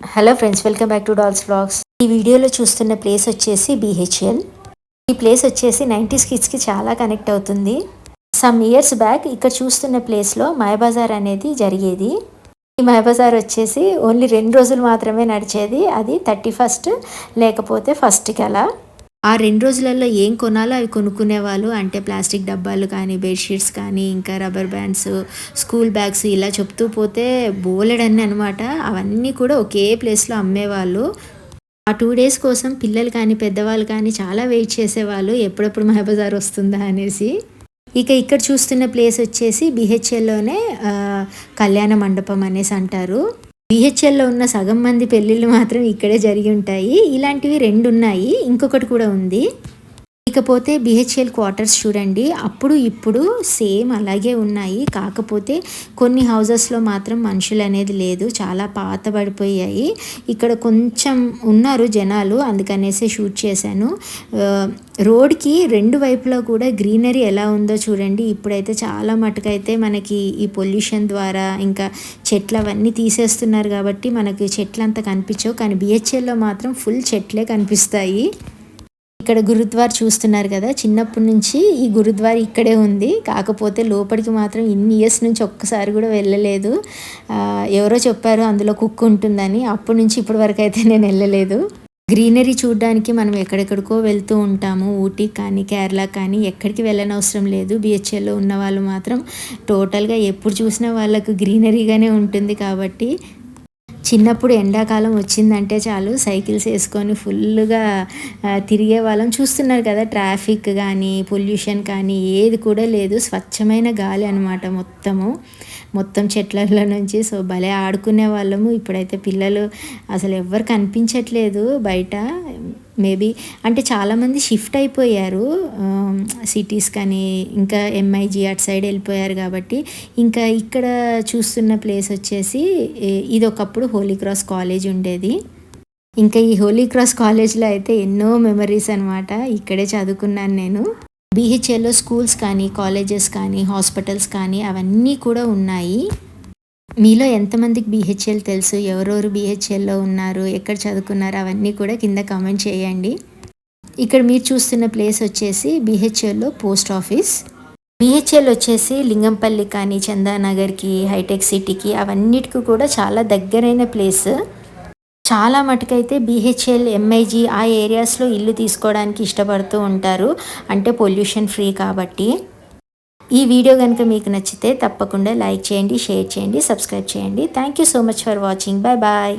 Hello friends welcome back to dolls blogs ఈ వీడియోలో చూస్తున్న ప్లేస్ వచ్చేసి బీహెచ్ఎల్ ఈ ప్లేస్ వచ్చేసి నైంటీస్ కిడ్స్కి చాలా కనెక్ట్ అవుతుంది. సమ్ ఇయర్స్ బ్యాక్ ఇక్కడ చూస్తున్న ప్లేస్లో మాయబజార్ అనేది జరిగేది. ఈ మాయబజార్ వచ్చేసి ఓన్లీ రెండు రోజులు మాత్రమే నడిచేది. అది థర్టీ ఫస్ట్ లేకపోతే ఫస్ట్కి అలా ఆ రెండు రోజులలో ఏం కొనాలో అవి కొనుక్కునేవాళ్ళు అంటే ప్లాస్టిక్ డబ్బాలు కానీ బెడ్షీట్స్ కానీ ఇంకా రబ్బర్ బ్యాండ్స్ స్కూల్ బ్యాగ్స్ ఇలా చెప్తూ పోతే బోలెడన్ని అనమాట అవన్నీ కూడా ఒకే ప్లేస్లో అమ్మేవాళ్ళు. ఆ టూ డేస్ కోసం పిల్లలు కానీ పెద్దవాళ్ళు కానీ చాలా వెయిట్ చేసేవాళ్ళు. ఎప్పుడెప్పుడు మహబజార్ వస్తుందా అనేసి. ఇక ఇక్కడ చూస్తున్న ప్లేస్ వచ్చేసి బిహెచ్ఎల్లోనే కళ్యాణ మండపం అనేసి అంటారు. బిహెచ్ఎల్లో ఉన్న సగం మంది పెళ్ళిళ్ళు మాత్రం ఇక్కడే జరిగి ఉంటాయి. ఇలాంటివి రెండు ఉన్నాయి ఇంకొకటి కూడా ఉంది. ఇకపోతే బిహెచ్ఎల్ క్వార్టర్స్ చూడండి. అప్పుడు ఇప్పుడు సేమ్ అలాగే ఉన్నాయి. కాకపోతే కొన్ని హౌజెస్లో మాత్రం మనుషులు అనేది లేదు. చాలా పాత పడిపోయాయి ఇక్కడ కొంచెం ఉన్నారు జనాలు. అందుకనేసి షూట్ చేశాను. రోడ్కి రెండు వైపులా కూడా గ్రీనరీ ఎలా ఉందో చూడండి. ఇప్పుడైతే చాలా మటుకైతే మనకి ఈ పొల్యూషన్ ద్వారా ఇంకా చెట్లు అవన్నీ తీసేస్తున్నారు కాబట్టి మనకి చెట్లు అంత కనిపించవు. కానీ బిహెచ్ఎల్లో మాత్రం ఫుల్ చెట్లే కనిపిస్తాయి. ఇక్కడ గురుద్వార్ చూస్తున్నారు కదా చిన్నప్పటి నుంచి ఈ గురుద్వార్ ఇక్కడే ఉంది. కాకపోతే లోపలికి మాత్రం ఇన్ని ఇయర్స్ నుంచి ఒక్కసారి కూడా వెళ్ళలేదు. ఎవరో చెప్పారు అందులో కుక్ ఉంటుందని. అప్పటి నుంచి ఇప్పటి వరకు అయితే నేను వెళ్ళలేదు. గ్రీనరీ చూడడానికి మనం ఎక్కడెక్కడికో వెళ్తూ ఉంటాము. ఊటీ కానీ కేరళ కానీ ఎక్కడికి వెళ్ళనవసరం లేదు. బిహెచ్ఎల్లో ఉన్న వాళ్ళు మాత్రం టోటల్గా ఎప్పుడు చూసినా వాళ్ళకు గ్రీనరీగానే ఉంటుంది కాబట్టి చిన్నప్పుడు ఎండాకాలం వచ్చిందంటే చాలు సైకిల్స్ వేసుకొని ఫుల్గా తిరిగే వాళ్ళం చూస్తున్నారు కదా ట్రాఫిక్ కానీ పొల్యూషన్ కానీ ఏది కూడా లేదు. స్వచ్ఛమైన గాలి అనమాట మొత్తము. మొత్తం చెట్లలో నుంచి సో భలే ఆడుకునే వాళ్ళము ఇప్పుడైతే పిల్లలు అసలు ఎవ్వరు కనిపించట్లేదు బయట. మేబీ. అంటే చాలామంది షిఫ్ట్ అయిపోయారు. సిటీస్ కానీ ఇంకా ఎంఐజీ అటు సైడ్ వెళ్ళిపోయారు కాబట్టి. ఇంకా ఇక్కడ చూస్తున్న ప్లేస్ వచ్చేసి ఇది ఒకప్పుడు హోలీ క్రాస్ కాలేజ్ ఉండేది. ఇంకా ఈ హోలీ క్రాస్ కాలేజ్లో అయితే ఎన్నో మెమరీస్ అనమాట ఇక్కడే చదువుకున్నాను నేను. బీహెచ్ఏలో స్కూల్స్ కానీ కాలేజెస్ కానీ హాస్పిటల్స్ కానీ అవన్నీ కూడా ఉన్నాయి. మీలో ఎంతమందికి బీహెచ్ఎల్ తెలుసు? ఎవరెవరు బీహెచ్ఎల్లో ఉన్నారు? ఎక్కడ చదువుకున్నారు? అవన్నీ కూడా కింద కామెంట్ చేయండి. ఇక్కడ మీరు చూస్తున్న ప్లేస్ వచ్చేసి బీహెచ్ఎల్లో పోస్ట్ ఆఫీస్ బీహెచ్ఎల్ వచ్చేసి లింగంపల్లి కానీ చందానగర్కి హైటెక్ సిటీకి అవన్నిటికి కూడా చాలా దగ్గరైన ప్లేస్ చాలా మటుకైతే బీహెచ్ఎల్ ఎంఐజీ ఆ ఏరియాస్లో ఇల్లు తీసుకోవడానికి ఇష్టపడుతూ ఉంటారు. అంటే పొల్యూషన్ ఫ్రీ కాబట్టి. ఈ వీడియో కనుక మీకు నచ్చితే తప్పకుండా లైక్ చేయండి షేర్ చేయండి సబ్స్క్రైబ్ చేయండి. Thank you so much for watching bye bye